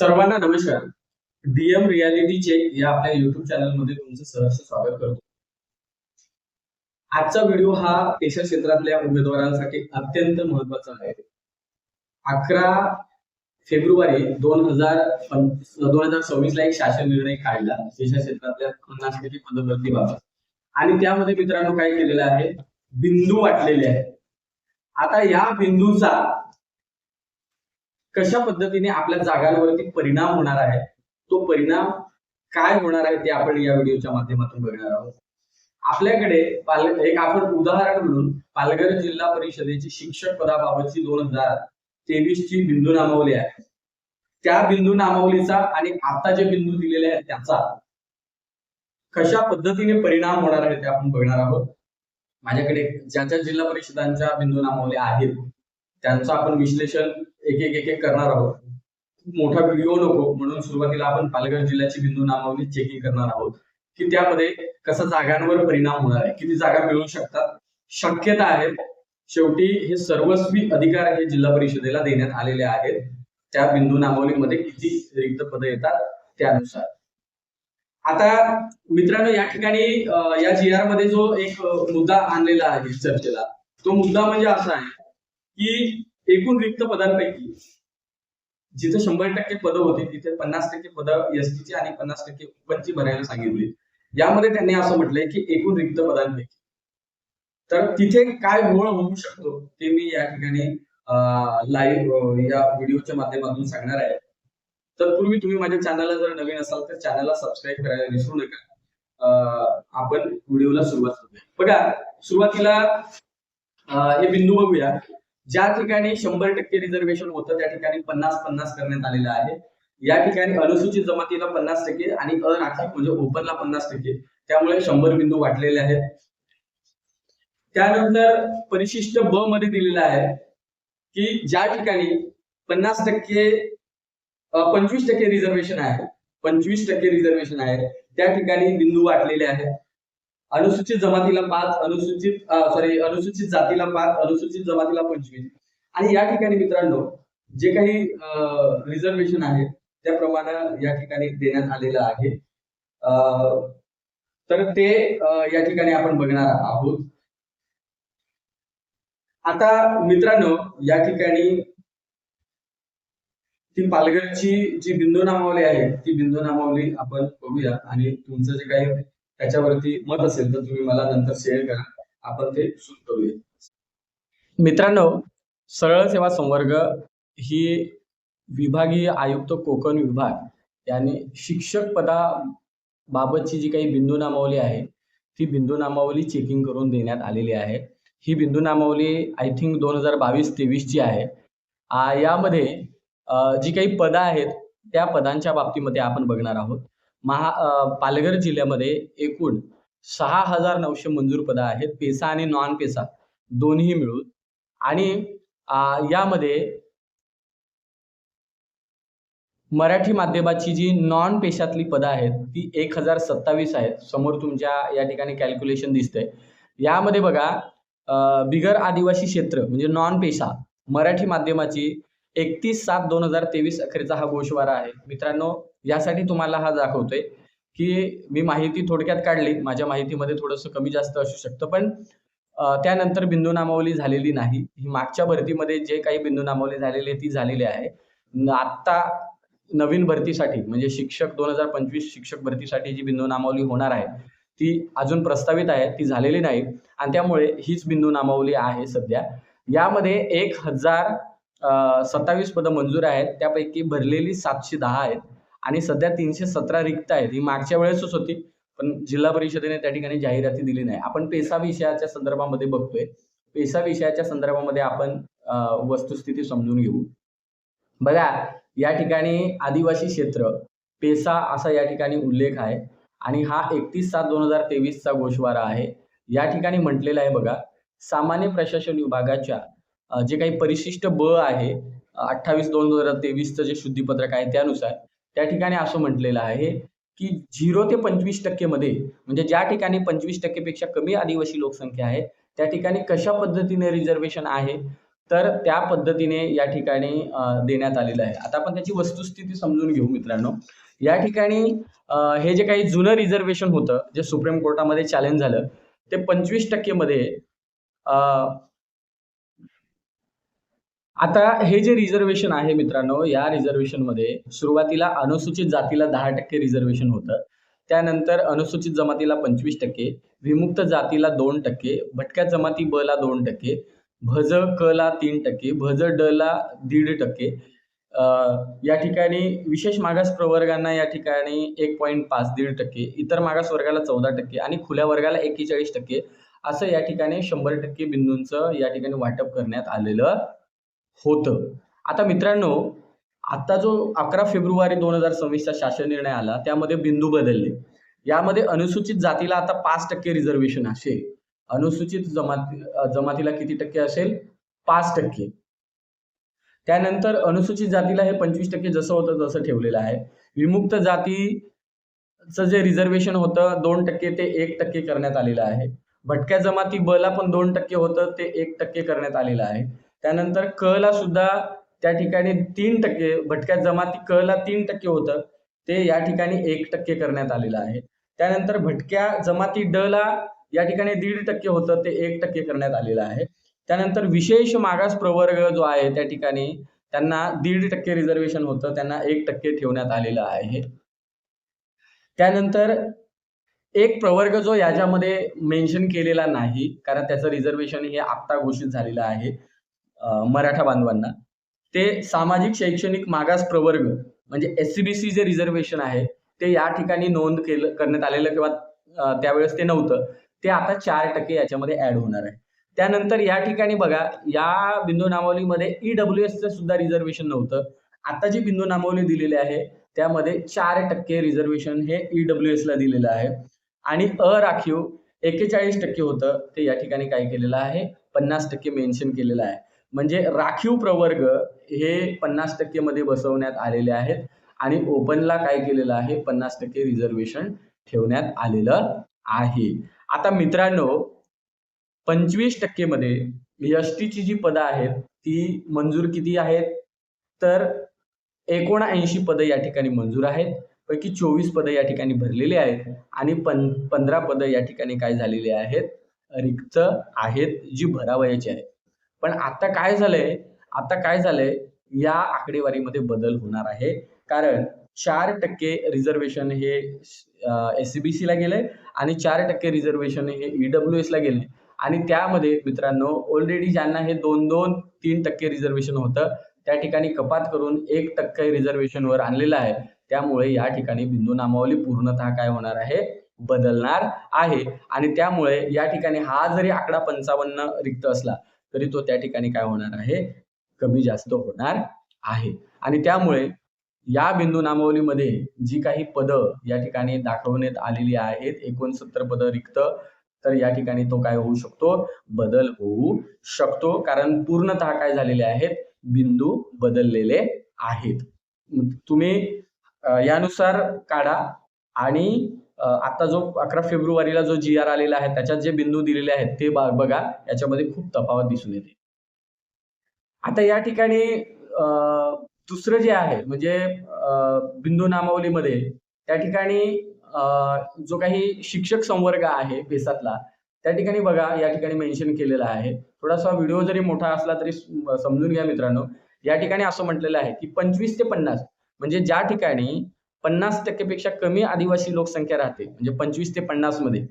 सर्वांना नमस्कार. DM reality check या आपल्या युट्यूब चॅनलमध्ये तुमचं सहर्ष स्वागत करतो. आजचा व्हिडिओ हा पेशा क्षेत्रातल्या उमेदवारांसाठी अत्यंत महत्त्वाचा आहे. अकरा फेब्रुवारी दोन हजार दोन हजार सव्वीस ला एक शासन निर्णय काढला पेशा क्षेत्रातल्या पन्नास टक्के पदभरतीबाबत आणि त्यामध्ये मित्रांनो काय केलेलं आहे? बिंदू वाटलेले आहे आता या बिंदूचा कशा पद्धतीने आपल्या जागांवरती परिणाम होणार आहे? तो परिणाम काय होणार आहे ते आपण या व्हिडिओच्या माध्यमातून बघणार आहोत. आपल्याकडे पाल एक आपण उदाहरण म्हणून पालघर जिल्हा परिषदेची शिक्षक पदाबाबतची दोन हजार तेवीस ची बिंदू नामवली आहे. त्या बिंदू नामावलीचा आणि आता जे बिंदू दिलेले आहेत त्याचा कशा पद्धतीने परिणाम होणार आहे ते आपण बघणार आहोत. माझ्याकडे ज्या ज्या जिल्हा परिषदांच्या बिंदू नामवल्या आहेत त्यांचं आपण विश्लेषण एक एक एक एक करणार आहोत. खूप मोठा व्हिडिओ नको म्हणून सुरुवातीला आपण पालघर जिल्ह्याची बिंदू नामावली चेकिंग करणार आहोत. की त्यामध्ये कसा जागांवर परिणाम होणार आहे किती जागा मिळू शकतात? शक्यता आहेत शेवटी हे सर्वस्वी अधिकार हे जिल्हा परिषदेला देण्यात आलेले आहेत. त्या बिंदू नामावलीमध्ये किती रिक्त पदं येतात त्यानुसार. आता मित्रांनो या ठिकाणी या जी आरमध्ये जो एक मुद्दा आणलेला आहे चर्चेला तो मुद्दा म्हणजे असा आहे की एकूण रिक्त पदांपैकी जिथे शंभर टक्के पदं होती तिथे पन्नास टक्के पदं एसटीची आणि पन्नास टक्के ओपनची भरायला सांगितली. यामध्ये त्यांनी असं म्हटलंय की एकूण रिक्त पदांपैकी. तर तिथे काय घोळ होऊ शकतो ते मी या ठिकाणी लाईव्ह या व्हिडिओच्या माध्यमातून सांगणार आहे. तत्पूर्वी तुम्ही माझ्या चॅनलला जर नवीन असाल तर चॅनलला सबस्क्राईब करायला विसरू नका. आपण व्हिडिओला सुरुवात करूया. बघा सुरुवातीला हे बिंदू बघूया. ज्या ठिकाणी शंभर टक्के रिझर्वेशन होतं त्या ठिकाणी पन्नास पन्नास करण्यात आलेलं आहे. या ठिकाणी अनुसूचित जमातीला पन्नास टक्के आणि अराखीव म्हणजे ओपनला पन्नास टक्के. त्यामुळे शंभर बिंदू वाटलेले आहेत. त्यानंतर परिशिष्ट ब मध्ये दिलेलं आहे की ज्या ठिकाणी पन्नास टक्के पंचवीस टक्के रिझर्वेशन आहे पंचवीस टक्के रिझर्वेशन आहे त्या ठिकाणी बिंदू वाटलेले आहेत. अनुसूचित जमातीला पाच अनुसूचित सॉरी अनुसूचित जातीला पाच अनुसूचित जमातीला पंचवीस. आणि या ठिकाणी मित्रांनो जे काही रिझर्वेशन आहे त्याप्रमाणे या ठिकाणी देण्यात आलेलं आहे. अं, तर ते या ठिकाणी आपण बघणार आहोत. आता मित्रांनो या ठिकाणी ती पालघरची जी बिंदू नामावली आहे ती बिंदू नामावली आपण बघूया. आणि तुमचं जे काही त्याच्यावरती मत असेल तर तुम्ही मला नंतर शेअर करा. आपण ते सुरू करूया. मित्रांनो सरळ सेवा संवर्ग ही विभागीय आयुक्त कोकण विभाग यांनी शिक्षक पदाबाबतची जी काही बिंदू नामावली आहे ती बिंदू नामावली चेकिंग करून देण्यात आलेली आहे. ही बिंदू नामावली आय थिंक दोन हजार बावीस तेवीसची आहे यामध्ये जी काही पदं आहेत त्या पदांच्या बाबतीमध्ये आपण बघणार आहोत. महा पालघर जिल्ह्यामध्ये एकूण सहा हजार नऊशे मंजूर पदं आहेत. पेसा आणि नॉन पेसा दोन्ही मिळून. आणि यामध्ये मराठी माध्यमाची जी नॉन पेशातली पदं आहेत ती एक हजार सत्तावीस आहेत. समोर तुमच्या या ठिकाणी कॅल्क्युलेशन दिसतंय. यामध्ये बघा बिगर आदिवासी क्षेत्र म्हणजे नॉन पेशा मराठी माध्यमाची एकतीस सात दोन हजार तेवीस अखेरचा हा गोषवारा आहे. मित्रांनो यासाठी तुम्हाला हा दाखवतोय की मी माहिती थोडक्यात काढली. माझ्या माहितीमध्ये थोडंसं कमी जास्त असू शकतं पण त्यानंतर बिंदू नामावली झालेली नाही. ही मागच्या भरतीमध्ये जे काही बिंदू नामावली झालेली आहे ती झालेली आहे. आत्ता नवीन भरतीसाठी म्हणजे शिक्षक दोन हजार पंचवीस शिक्षक भरतीसाठी जी बिंदू नामावली होणार आहे ती अजून प्रस्तावित आहे ती झालेली नाही. आणि त्यामुळे हीच बिंदू नामावली आहे सध्या. यामध्ये एक हजार सत्तावीस पदं मंजूर आहेत. त्यापैकी भरलेली सातशे दहा आहेत. आणि सध्या तीनशे सतरा रिक्त आहेत. ही मागच्या वेळेसच होती पण जिल्हा परिषदेने त्या ठिकाणी जाहिराती दिली नाही. आपण पेसा विषयाच्या संदर्भामध्ये बघतोय. पेसा विषयाच्या संदर्भामध्ये आपण वस्तुस्थिती समजून घेऊ. बघा या ठिकाणी आदिवासी क्षेत्र पेसा असा या ठिकाणी उल्लेख आहे आणि हा एकतीस सात दोन हजार तेवीसचा गोषवारा आहे. या ठिकाणी म्हटलेलं आहे बघा सामान्य प्रशासन विभागाच्या जे काही परिशिष्ट ब आहे अठ्ठावीस दोन हजार तेवीसचं जे शुद्धीपत्रक आहे त्यानुसार त्या ठिकाणी असं म्हटलेलं आहे की झिरो ते पंचवीस टक्केमध्ये म्हणजे ज्या ठिकाणी पंचवीस टक्केपेक्षा कमी आदिवासी लोकसंख्या आहे त्या ठिकाणी कशा पद्धतीने रिझर्वेशन आहे तर त्या पद्धतीने या ठिकाणी देण्यात आलेलं आहे. आता आपण त्याची वस्तुस्थिती समजून घेऊ मित्रांनो. या ठिकाणी हे जे काही जुनं रिझर्वेशन होतं जे सुप्रीम कोर्टामध्ये चॅलेंज झालं ते पंचवीस टक्केमध्ये आता हे जे रिझर्वेशन आहे मित्रांनो या रिझर्वेशनमध्ये सुरुवातीला अनुसूचित जातीला दहा टक्के रिझर्वेशन होतं. त्यानंतर अनुसूचित जमातीला पंचवीस टक्के विमुक्त जातीला दोन टक्के भटक्या जमाती ब ला दोन टक्के भज क ला तीन टक्के भज ड ला दीड टक्के. या ठिकाणी विशेष मागास प्रवर्गांना या ठिकाणी एक पॉईंट पाच दीड टक्के इतर मागास वर्गाला चौदा टक्के आणि खुल्या वर्गाला एक्केचाळीस टक्के असं या ठिकाणी शंभर टक्के बिंदूंचं या ठिकाणी वाटप करण्यात आलेलं होतं. आता मित्रांनो आता जो अकरा फेब्रुवारी दोन हजार सव्वीसचा शासन निर्णय आला त्यामध्ये बिंदू बदलले. यामध्ये अनुसूचित जातीला आता पाच टक्के रिझर्वेशन असेल. अनुसूचित जमाती जमातीला किती टक्के असेल? पाच टक्के. त्यानंतर अनुसूचित जातीला हे पंचवीस टक्के जसं होतं तसं ठेवलेलं आहे. विमुक्त जातीचं जे रिझर्वेशन होतं दोन टक्के ते एक टक्के करण्यात आलेलं आहे. भटक्या जमाती बला पण दोन टक्के होतं ते एक टक्के करण्यात आलेलं आहे. त्यानंतर क ला सुद्धा त्या ठिकाणी तीन टक्के भटक्या जमाती क ला तीन टक्के होतं. ते या ठिकाणी एक टक्के करण्यात आलेलं आहे. त्यानंतर भटक्या जमाती ड ला या ठिकाणी दीड टक्के होतं ते एक टक्के करण्यात आलेलं आहे. त्यानंतर विशेष मागास प्रवर्ग जो आहे त्या ठिकाणी त्यांना दीड टक्के रिझर्वेशन होतं त्यांना एक टक्के ठेवण्यात आलेलं आहे. त्यानंतर एक प्रवर्ग जो याच्यामध्ये मेन्शन केलेला नाही कारण त्याचं रिझर्वेशन हे आत्ता घोषित झालेलं आहे. मराठा बांधवांना. ते सामाजिक शैक्षणिक मागास प्रवर्ग म्हणजे एस सी बी सी जे रिझर्वेशन आहे ते या ठिकाणी नोंद केलं करण्यात आलेलं किंवा त्यावेळेस ते नव्हतं. ते आता चार टक्के याच्यामध्ये ऍड होणार आहे. त्यानंतर या ठिकाणी बघा या बिंदू नामावलीमध्ये ई डब्ल्यू एसचं सुद्धा रिझर्वेशन नव्हतं. आता जी बिंदू नामावली दिलेली आहे त्यामध्ये चार टक्के रिझर्वेशन हे ई डब्ल्यू एसला दिलेलं आहे. आणि अ राखीव एक्केचाळीस टक्के होतं ते या ठिकाणी काय केलेलं आहे पन्नास टक्के मेन्शन केलेलं आहे. म्हणजे राखीव प्रवर्ग हे पन्नास टक्केमध्ये बसवण्यात आलेले आहेत आणि ओपनला काय केलेलं आहे? पन्नास टक्के रिझर्वेशन ठेवण्यात आलेलं आहे. आता मित्रांनो पंचवीस टक्केमध्ये एस टीची जी पदं आहेत ती मंजूर किती आहेत? तर एकोणऐंशी पदं या ठिकाणी मंजूर आहेत. पैकी चोवीस पदं या ठिकाणी भरलेली आहेत आणि पं पंधरा पदं या ठिकाणी काय झालेली आहेत? रिक्त आहेत जी भरावयाची आहेत. पण आता काय झालंय? आता काय झालंय? या आकडेवारीमध्ये बदल होणार आहे. कारण चार टक्के रिझर्वेशन हे एस सी बी सीला गेलंय आणि चार टक्के रिझर्वेशन हे ईडब्ल्यू एसला गेले. आणि त्यामध्ये मित्रांनो ऑलरेडी ज्यांना हे दोन दोन तीन टक्के रिझर्वेशन होतं त्या ठिकाणी कपात करून एक टक्के रिझर्वेशनवर आणलेलं आहे. त्यामुळे या ठिकाणी बिंदू नामावली पूर्णतः काय होणार आहे? बदलणार आहे. आणि त्यामुळे या ठिकाणी हा जरी आकडा पंचावन्न रिक्त असला तरी तो त्या ठिकाणी काय होणार आहे? कमी जास्त होणार आहे. आणि त्यामुळे या बिंदू नामावलीमध्ये जी काही पदं या ठिकाणी दाखवण्यात आलेली आहेत एकोणसत्तर पदं रिक्त तर या ठिकाणी तो काय होऊ शकतो? बदल होऊ शकतो. कारण पूर्णतः काय झालेले आहेत? बिंदू बदललेले आहेत. तुम्ही यानुसार काढा आणि आता जो अकरा फेब्रुवारीला जो जी आर आलेला आहे त्याच्यात जे बिंदू दिलेले आहेत ते बघा. याच्यामध्ये खूप तफावत दिसून येते. आता या ठिकाणी दुसरं जे आहे म्हणजे बिंदू नामावलीमध्ये त्या ठिकाणी जो काही शिक्षक संवर्ग आहे बेसातला त्या ठिकाणी बघा या ठिकाणी मेन्शन केलेला आहे. थोडासा व्हिडिओ जरी मोठा असला तरी समजून घ्या मित्रांनो. या ठिकाणी असं म्हटलेलं आहे की पंचवीस ते पन्नास म्हणजे ज्या ठिकाणी पन्नास टक्केपेक्षा कमी आदिवासी लोकसंख्या राहते म्हणजे पंचवीस ते पन्नासमध्ये.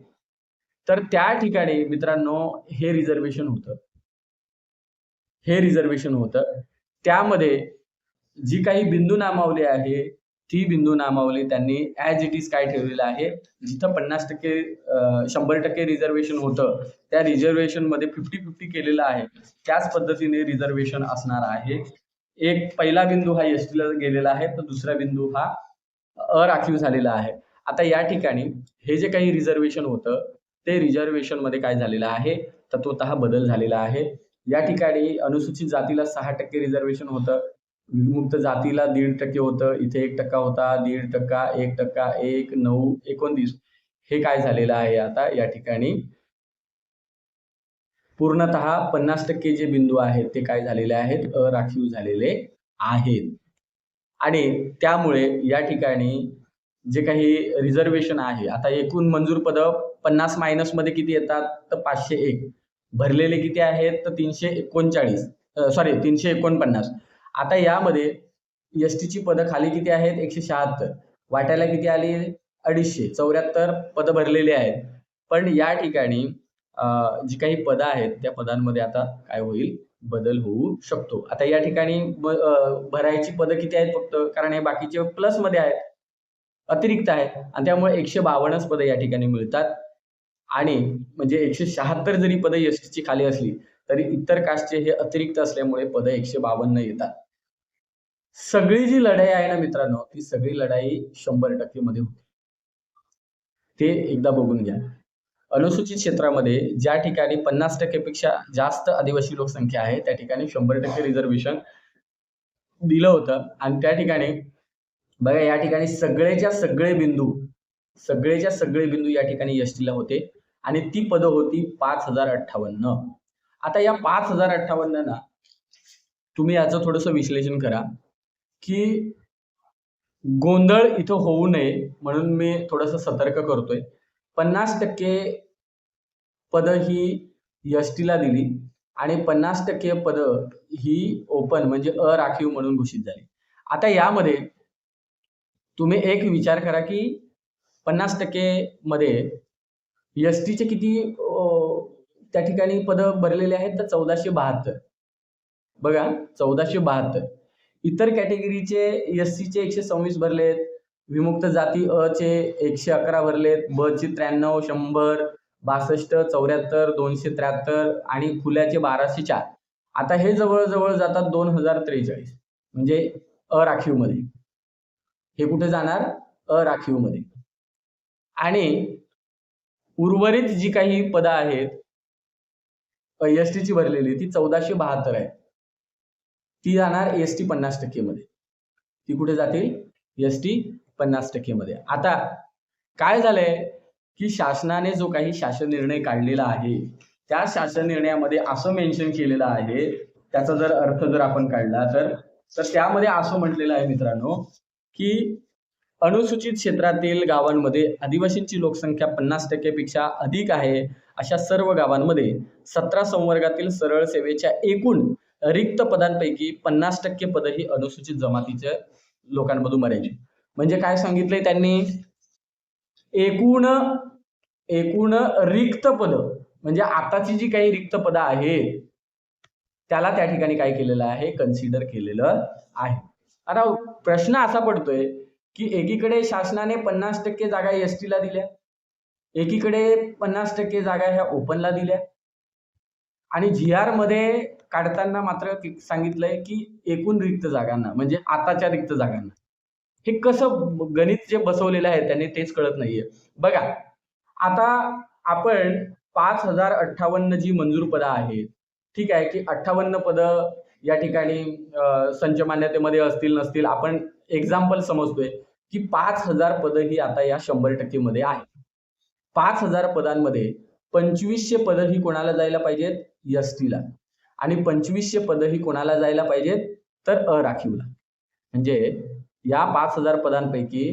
तर त्या ठिकाणी मित्रांनो हे रिझर्वेशन होतं. हे रिझर्वेशन होतं. त्यामध्ये जी काही बिंदू नामावली आहे ती बिंदू नामावली त्यांनी ऍज इट इज काय ठेवलेलं आहे. जिथं पन्नास टक्के शंभर टक्के रिझर्वेशन होतं त्या रिझर्वेशनमध्ये फिफ्टी फिफ्टी केलेलं आहे. त्याच पद्धतीने रिझर्वेशन असणार आहे. एक पहिला बिंदू हा एस ला गेलेला आहे तर दुसरा बिंदू हा अराखीव झालेला आहे. आता या ठिकाणी हे जे काही रिझर्वेशन होतं ते रिझर्वेशनमध्ये काय झालेलं आहे? तत्वत बदल झालेला आहे. या ठिकाणी अनुसूचित जातीला सहा टक्के रिझर्वेशन होतं. विमुक्त जातीला दीड टक्के होतं. इथे एक टक्का होता दीड टक्का एक टक्का एक नऊ एकोणतीस. हे काय झालेलं आहे आता या ठिकाणी? पूर्णतः पन्नास टक्के जे बिंदू आहेत ते काय झालेले आहेत? अराखीव झालेले आहेत. आणि त्यामुळे या ठिकाणी जे काही रिझर्वेशन आहे आता एकूण मंजूर पदं पन्नास मायनसमध्ये किती येतात? तर पाचशे एक. भरलेले किती आहेत? तर तीनशे एकोणचाळीस. सॉरी तीनशे एकोणपन्नास. आता यामध्ये एस टीची पदं खाली किती आहेत? एकशे शहात्तर. वाट्याला किती आली? अडीचशे. चौऱ्याहत्तर पदं भरलेली आहेत. पण या ठिकाणी जी काही पदं आहेत त्या पदांमध्ये आता काय होईल? बदल होऊ शकतो. आता या ठिकाणी भरायची पदं किती आहेत फक्त? कारण हे बाकीचे प्लसमध्ये आहेत. अतिरिक्त आहे आणि त्यामुळे एकशे बावन्नच पदं या ठिकाणी मिळतात. आणि म्हणजे एकशे शहात्तर जरी पदं एस टीची खाली असली तरी इतर कास्टचे हे अतिरिक्त असल्यामुळे पदं एकशे बावन्न येतात. सगळी जी लढाई आहे ना मित्रांनो ती सगळी लढाई शंभर टक्के मध्ये होते. ते एकदा बघून घ्या. अनुसूचित क्षेत्रामध्ये ज्या ठिकाणी पन्नास टक्केपेक्षा जास्त आदिवासी लोकसंख्या आहे त्या ठिकाणी शंभर टक्के रिझर्वेशन दिलं होतं. आणि त्या ठिकाणी बघा या ठिकाणी सगळेच्या सगळे बिंदू सगळेच्या सगळे बिंदू या ठिकाणी एस होते. आणि ती पदं होती पाच हजार अठ्ठावन्न. आता या पाच हजार अठ्ठावन्न ना तुम्ही याचं थोडंसं विश्लेषण करा की गोंधळ इथं होऊ नये म्हणून मी थोडंसं सतर्क करतोय. पन्नास टक्के पदं ही एस टीला दिली आणि पन्नास टक्के पदं ही ओपन म्हणजे अ राखीव म्हणून घोषित झाली. आता यामध्ये तुम्ही एक विचार करा की पन्नास टक्के मध्ये एस टीचे किती त्या ठिकाणी पदं भरलेले आहेत तर चौदाशे बहात्तर. बघा चौदाशे बहात्तर. इतर कॅटेगरीचे एस सीचे एकशे सव्वीस भरलेत विमुक्त जाती अ चे एकशे अकरा भरले ब चे त्र्याण्णव शंभर बासष्ट चौऱ्याहत्तर दोनशे त्र्याहत्तर आणि खुल्याचे बाराशे चार. आता हे जवळजवळ जातात दोन हजार त्रेचाळीस. म्हणजे अ राखीवमध्ये. हे कुठे जाणार? अ राखीवमध्ये. आणि उर्वरित जी काही पदं आहेत एस टीची भरलेली ती चौदाशे बहात्तर आहे ती जाणार एस टी पन्नास टक्केमध्ये. ती कुठे जातील? एस टी पन्नास टक्केमध्ये. आता काय झालंय की शासनाने जो काही शासन निर्णय काढलेला आहे त्या शासन निर्णयामध्ये असं मेन्शन केलेलं आहे त्याचा जर अर्थ जर आपण काढला तर तर त्यामध्ये असं म्हटलेलं आहे मित्रांनो की अनुसूचित क्षेत्रातील गावांमध्ये आदिवासींची लोकसंख्या पन्नास टक्केपेक्षा अधिक आहे अशा सर्व गावांमध्ये सतरा संवर्गातील सरळ सेवेच्या एकूण रिक्त पदांपैकी पन्नास टक्के पद ही अनुसूचित जमातीच्या लोकांमधून भरायची म्हणजे काय सांगितलंय त्यांनी? एकूण एकूण रिक्त पद. म्हणजे आताची जी काही रिक्त पदं आहेत त्याला त्या ठिकाणी काय केलेलं आहे? कन्सिडर केलेलं आहे. आता प्रश्न असा पडतोय की एकीकडे शासनाने पन्नास टक्के जागा एस टीला दिल्या एकीकडे पन्नास टक्के जागा ह्या ओपनला दिल्या. आणि जी आरमध्ये काढताना मात्र सांगितलंय की एकूण रिक्त जागांना म्हणजे आताच्या रिक्त जागांना. हे कसं गणित जे बसवलेलं आहे त्यांनी तेच कळत नाहीये. बघा आता आपण पाच हजार अठ्ठावन्न जी मंजूर पदं आहेत ठीक आहे की अठ्ठावन्न पदं या ठिकाणी संच मान्यतेमध्ये असतील नसतील आपण एक्झाम्पल समजतोय की पाच हजार पदं ही आता या शंभर टक्केमध्ये आहे पाच हजार पदांमध्ये पंचवीसशे पदं ही कोणाला जायला पाहिजेत? एस टीला. आणि पंचवीसशे पदं ही कोणाला जायला पाहिजेत? तर अराखीवला म्हणजे या पाच हजार पदांपैकी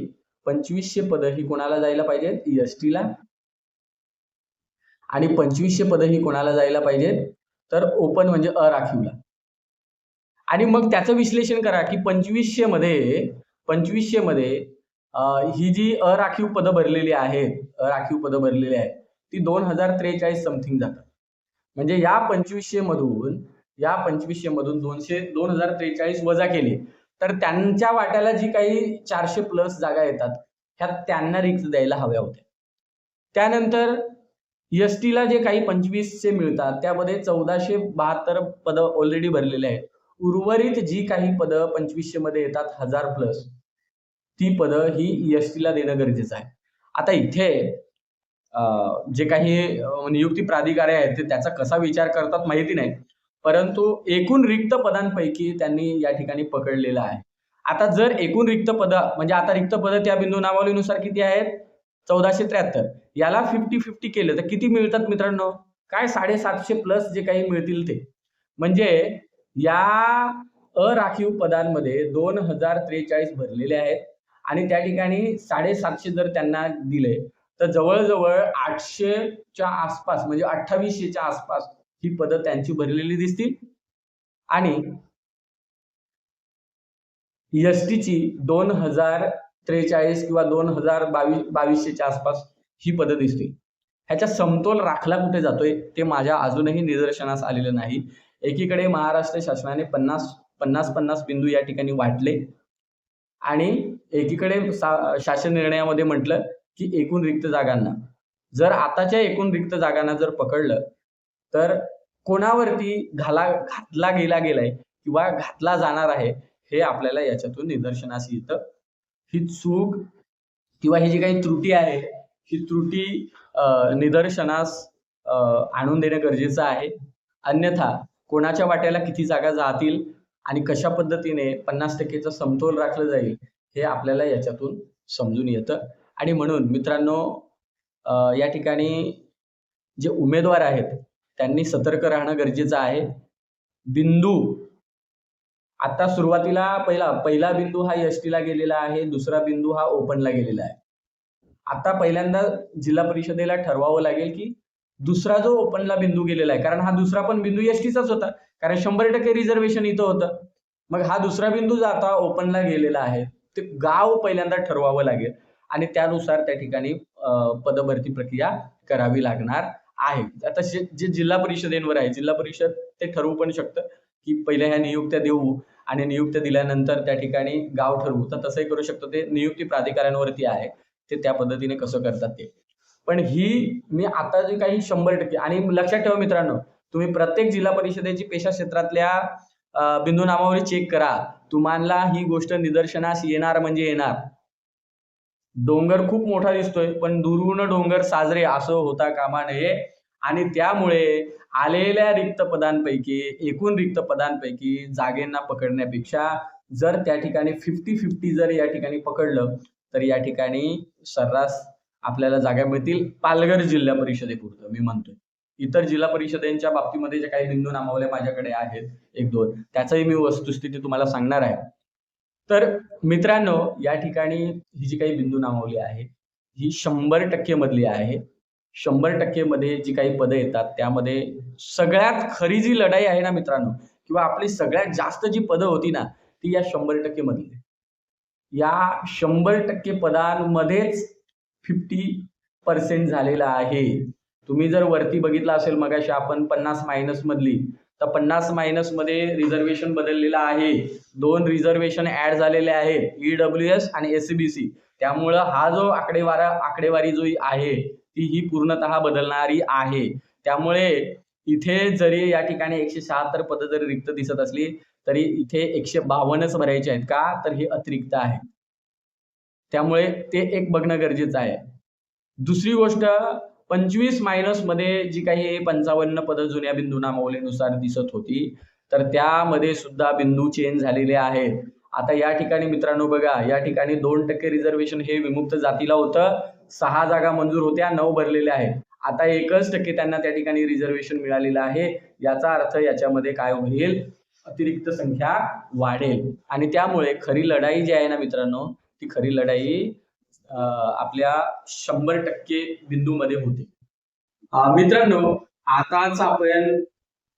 पंचवीसशे पदं ही कोणाला जायला पाहिजेत? एस टीला आणि पंचवीसशे पदं ही कोणाला जायला पाहिजेत? तर ओपन म्हणजे अराखीवला आणि मग त्याचं विश्लेषण करा की पंचवीसशे मध्ये पंचवीसशे मध्ये ही जी अराखीव पदं भरलेली आहेत अराखीव पदं भरलेली आहेत ती दोन हजार त्रेचाळीस समथिंग जातात. म्हणजे या पंचवीसशे मधून या पंचवीसशे मधून दोनशे दोन हजार त्रेचाळीस वजा केली तर त्यांच्या वाट्याला जी काही चारशे प्लस जागा येतात ह्या त्यांना रिक्त द्यायला हव्या होत्या. त्यानंतर एस टीला जे काही पंचवीसशे मिळतात त्यामध्ये चौदाशे बहात्तर पदं ऑलरेडी भरलेले आहेत. उर्वरित जी काही पदं पंचवीसशे मध्ये येतात हजार प्लस ती पदं ही एस टीला देणं गरजेचं आहे. आता इथे अं, जे काही नियुक्ती प्राधिकारी आहेत ते त्याचा कसा विचार करतात माहिती नाही. परंतु एकूण रिक्त पदांपैकी त्यांनी या ठिकाणी पकडलेलं आहे. आता जर एकूण रिक्त पद म्हणजे आता रिक्त पद त्या बिंदू नामावलीनुसार किती आहेत? चौदाशे त्र्याहत्तर. याला फिफ्टी फिफ्टी केलं तर किती मिळतात मित्रांनो? काय साडेसातशे प्लस जे काही मिळतील ते. म्हणजे या अराखीव पदांमध्ये दोन हजार त्रेचाळीस भरलेले आहेत आणि त्या ठिकाणी साडेसातशे जर त्यांना दिले तर जवळजवळ आठशेच्या आसपास म्हणजे अठ्ठावीसशेच्या आसपास ही पदं त्यांची भरलेली दिसतील. आणि एस टीची दोन हजार त्रेचाळीस किंवा दोन हजार बावीस बावीसशेच्या आसपास ही पदं दिसतील. ह्याचा समतोल राखला कुठे जातोय ते माझ्या अजूनही निदर्शनास आलेलं नाही. एकीकडे महाराष्ट्र शासनाने पन्नास पन्नास पन्नास बिंदू या ठिकाणी वाटले. आणि एकीकडे सा- शासन निर्णयामध्ये म्हटलं की एकूण रिक्त जागांना. जर आताच्या एकूण रिक्त जागांना जर पकडलं तर कोणावरती घाला घातला गेला गेलाय किंवा घातला जाणार आहे हे आपल्याला याच्यातून निदर्शनास येतं. ही चूक किंवा ही जी काही त्रुटी आहे ही त्रुटी निदर्शनास आणून देणं गरजेचं आहे. अन्यथा कोणाच्या वाट्याला किती जागा जातील आणि कशा पद्धतीने पन्नास टक्केचा समतोल राखलं जाईल हे आपल्याला याच्यातून समजून येतं. आणि म्हणून मित्रांनो या ठिकाणी जे उमेदवार आहेत त्यांनी सतर्क राहणं गरजेचं आहे. बिंदू. आता सुरुवातीला पहिला पहिला बिंदू हा एस गेलेला आहे. दुसरा बिंदू हा ओपनला गेलेला आहे. आता पहिल्यांदा जिल्हा परिषदेला ठरवावं लागेल की दुसरा जो ओपनला बिंदू गेलेला आहे कारण हा दुसरा पण बिंदू एस होता कारण शंभर टक्के रिझर्वेशन इथं होतं. मग हा दुसरा बिंदू जो आता ओपनला गेलेला आहे ते गाव पहिल्यांदा ठरवावं लागेल. आणि त्यानुसार त्या ठिकाणी पदभरती प्रक्रिया करावी लागणार. आहे. आता जे जिल्हा परिषदेवर आहे जिल्हा परिषद ते ठरवू पण शकतं की पहिल्या ह्या नियुक्त्या देऊ आणि नियुक्त्या दिल्यानंतर त्या ठिकाणी गाव ठरवू. तर तसंही करू शकतो. ते नियुक्ती प्राधिकाऱ्यांवरती आहे. ते त्या पद्धतीने कसं करतात ते. पण ही मी आता जे काही शंभर टक्के आणि लक्षात ठेवा मित्रांनो तुम्ही प्रत्येक जिल्हा परिषदेची पेशा क्षेत्रातल्या बिंदू नामावर चेक करा. तुम्हाला ही गोष्ट निदर्शनास येणार म्हणजे येणार. डोंगर खूप मोठा दिसतोय पण दुरून डोंगर साजरे. असं होता कामा नये. आणि त्यामुळे आलेल्या रिक्त पदांपैकी एकूण रिक्त पदांपैकी जागेंना पकडण्यापेक्षा जर त्या ठिकाणी फिफ्टी फिफ्टी जर या ठिकाणी पकडलं तर या ठिकाणी सर्रास आपल्याला जागा मिळतील पालघर जिल्हा परिषदेपुरतं मी म्हणतोय. इतर जिल्हा परिषदेच्या बाबतीमध्ये जे काही बिंदू नामावले माझ्याकडे आहेत एक दोन त्याचंही मी वस्तुस्थिती तुम्हाला सांगणार आहे. तर मित्रांनो या ठिकाणी ही जी काही बिंदू नामावली आहे ही शंभर टक्के मधली आहे. शंभर टक्केमध्ये जी काही पदं येतात त्यामध्ये सगळ्यात खरी जी लढाई आहे ना मित्रांनो किंवा आपली सगळ्यात जास्त जी पदं होती ना ती या शंभर टक्के मधली या शंभर टक्के पदांमध्येच फिफ्टी पर्सेंट झालेला आहे. तुम्ही जर वरती बघितलं असेल मगाशी आपण पन्नास मायनस मधली तर पन्नास मायनसमध्ये रिझर्वेशन बदललेलं आहे. दोन रिझर्वेशन ऍड झालेले आहेत ईडब्ल्यू एस आणि एससीबीसी त्यामुळं हा जो आकडेवारा आकडेवारी जो आहे ती ही पूर्णतः बदलणारी आहे. त्यामुळे इथे जरी या ठिकाणी एकशे शहात्तर पदं जरी रिक्त दिसत असली तरी इथे एकशे बावन्नच भरायचे आहेत का? तर हे अतिरिक्त आहे. त्यामुळे ते एक बघणं गरजेचं आहे. दुसरी गोष्ट पंचवीस मायनसमध्ये जी काही पंचावन्न पदं जुन्या बिंदू नामावलीनुसार दिसत होती तर त्यामध्ये सुद्धा बिंदू चेंज झालेले आहेत. आता या ठिकाणी मित्रांनो बघा या ठिकाणी दोन टक्के रिझर्वेशन हे विमुक्त जातीला होतं. सहा जागा मंजूर होत्या नऊ भरलेल्या आहेत. आता एकच टक्के त्यांना त्या ठिकाणी रिझर्वेशन मिळालेलं आहे. याचा अर्थ याच्यामध्ये काय होईल? अतिरिक्त संख्या वाढेल. आणि त्यामुळे खरी लढाई जी आहे ना मित्रांनो ती खरी लढाई आपल्या शंभर टक्के बिंदूमध्ये होते. मित्रांनो आताच आपण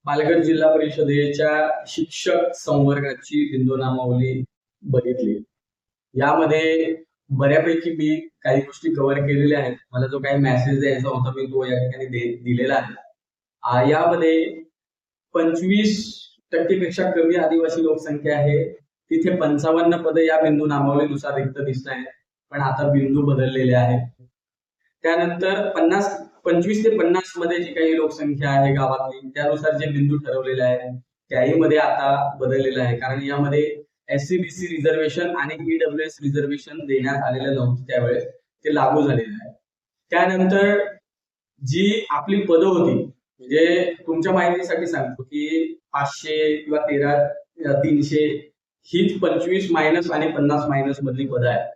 पालघर जिल्हा परिषदेच्या शिक्षक संवर्गाची बिंदू नामावली बघितली. यामध्ये बऱ्यापैकी मी काही गोष्टी कव्हर केलेल्या आहेत. मला जो काही मेसेज द्यायचा होता मी तो या ठिकाणी दिलेला आहे. यामध्ये पंचवीस टक्केपेक्षा कमी आदिवासी लोकसंख्या आहे. तिथे पंचावन्न पदे या बिंदू नामावलीनुसार रिक्त दिसत आहेत. पण आता बिंदू बदललेले आहेत. त्यानंतर पन्नास पंचवीस ते पन्नासमध्ये जी काही लोकसंख्या आहे गावातली त्यानुसार जे बिंदू ठरवलेले आहेत त्याही मध्ये आता बदललेलं आहे. कारण यामध्ये एससीबीसी रिझर्वेशन आणि ईडब्ल्यू एस रिझर्वेशन देण्यात आलेलं नव्हतं त्यावेळेस. ते लागू झालेलं आहे. त्यानंतर जी आपली पदं होती म्हणजे तुमच्या माहितीसाठी सांगतो की पाचशे किंवा तेरा तीनशे हीच पंचवीस मायनस आणि पन्नास मायनस मधली पदं आहेत.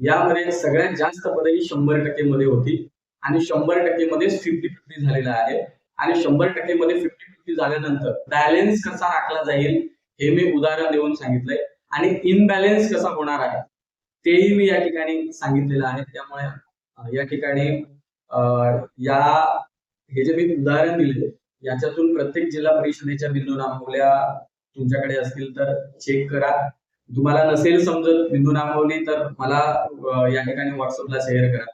यामध्ये सगळ्यात जास्त पदं ही शंभर टक्के मध्ये होती आणि शंभर टक्के मध्ये फिफ्टी फिफ्टी झालेलं आहे. आणि शंभर टक्के मध्ये फिफ्टी फिफ्टी झाल्यानंतर बॅलेन्स कसा राखला जाईल हे मी उदाहरण देऊन सांगितलंय. आणि इनबॅलेन्स कसा होणार आहे तेही मी या ठिकाणी सांगितलेलं आहे. त्यामुळे या ठिकाणी या हे जे मी उदाहरण दिले याच्यातून प्रत्येक जिल्हा परिषदेच्या बिंदू नामवल्या तुमच्याकडे असतील तर चेक करा. तुम्हाला नसेल समजत बिंदू नामवली तर मला या ठिकाणी व्हॉट्सअपला शेअर करा.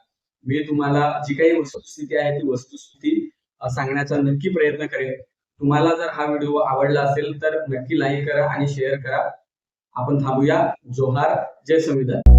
मी तुम्हाला जी काही वस्तुस्थिती आहे ती वस्तुस्थिती सांगण्याचा नक्की प्रयत्न करेन. तुम्हाला जर हा व्हिडिओ आवडला असेल तर नक्की लाईक करा आणि शेअर करा. आपण थांबूया. जोहार जय संविधान.